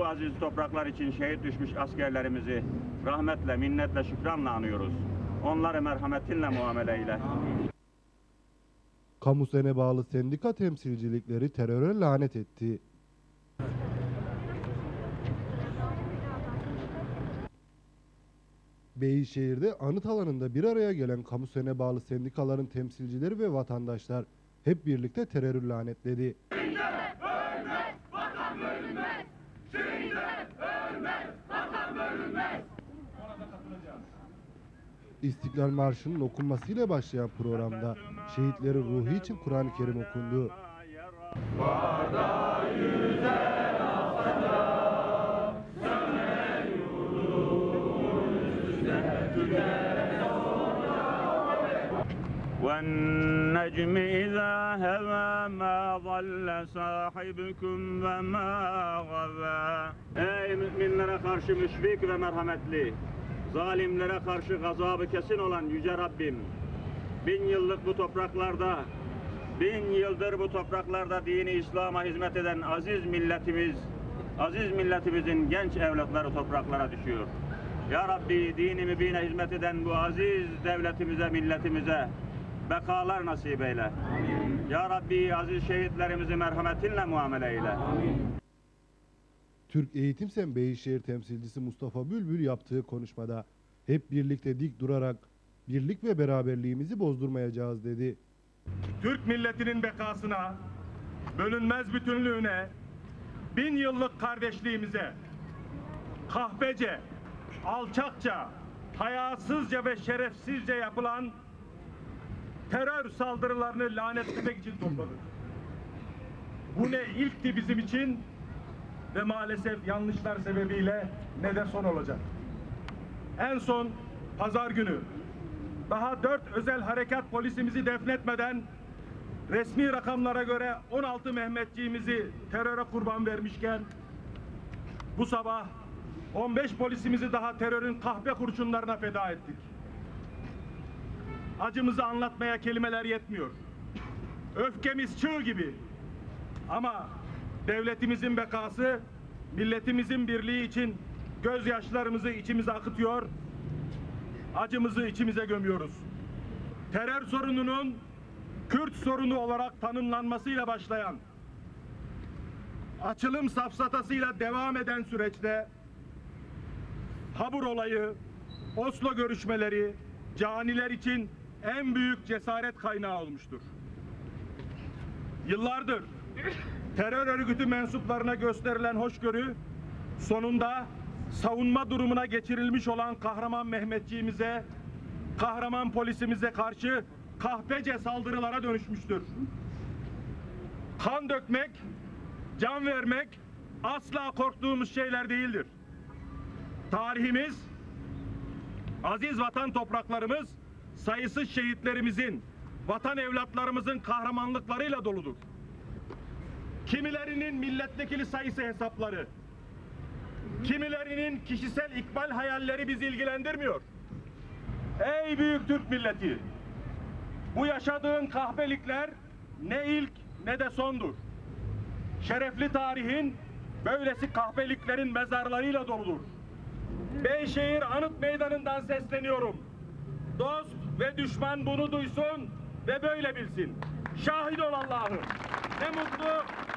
bu aziz topraklar için şehit düşmüş askerlerimizi rahmetle, minnetle, şükranla anıyoruz. Onları merhametinle muamele eyle. Kamusene bağlı sendika temsilcilikleri teröre lanet etti. Beyşehir'de anıt alanında bir araya gelen kamusene bağlı sendikaların temsilcileri ve vatandaşlar hep birlikte terörü lanetledi. İstiklal Marşı'nın okunmasıyla başlayan programda şehitlerin ruhu için Kur'an-ı Kerim okundu. والنجم إذا هوى ما ضل صاحبكم وما غوى Ey müminlere karşı müşfik ve merhametli, zalimlere karşı gazabı kesin olan Yüce Rabbim, bin yıllık bu topraklarda, bin yıldır bu topraklarda dini İslam'a hizmet eden aziz milletimiz, aziz milletimizin genç evlatları topraklara düşüyor. Ya Rabbi dini mübine hizmet eden bu aziz devletimize, milletimize bekalar nasip eyle. Ya Rabbi aziz şehitlerimizi merhametinle muamele eyle. Türk Eğitim Sen Beyşehir temsilcisi Mustafa Bülbül yaptığı konuşmada hep birlikte dik durarak birlik ve beraberliğimizi bozdurmayacağız dedi. Türk milletinin bekasına, bölünmez bütünlüğüne, bin yıllık kardeşliğimize, kahpece, alçakça, hayasızca ve şerefsizce yapılan terör saldırılarını lanetlemek için topladık. Bu ne ilkti bizim için ve maalesef yanlışlar sebebiyle ne de son olacak. En son pazar günü daha dört özel harekat polisimizi defnetmeden resmi rakamlara göre 16 Mehmetçiğimizi teröre kurban vermişken bu sabah 15 polisimizi daha terörün kahpe kurşunlarına feda ettik. Acımızı anlatmaya kelimeler yetmiyor. Öfkemiz çığ gibi. Ama devletimizin bekası, milletimizin birliği için gözyaşlarımızı içimize akıtıyor, acımızı içimize gömüyoruz. Terör sorununun Kürt sorunu olarak tanımlanmasıyla başlayan, açılım safsatasıyla devam eden süreçte Habur olayı, Oslo görüşmeleri caniler için en büyük cesaret kaynağı olmuştur. Yıllardır terör örgütü mensuplarına gösterilen hoşgörü sonunda savunma durumuna geçirilmiş olan kahraman Mehmetçiğimize, kahraman polisimize karşı kahpece saldırılara dönüşmüştür. Kan dökmek, can vermek asla korktuğumuz şeyler değildir. Tarihimiz, aziz vatan topraklarımız, sayısız şehitlerimizin, vatan evlatlarımızın kahramanlıklarıyla doludur. Kimilerinin milletvekili sayısı hesapları, kimilerinin kişisel ikbal hayalleri bizi ilgilendirmiyor. Ey büyük Türk milleti! Bu yaşadığın kahpelikler ne ilk ne de sondur. Şerefli tarihin böylesi kahpeliklerin mezarlarıyla doludur. Beyşehir Anıt Meydanı'ndan sesleniyorum. Dost ve düşman bunu duysun ve böyle bilsin. Şahit ol Allah'ım. Ne mutlu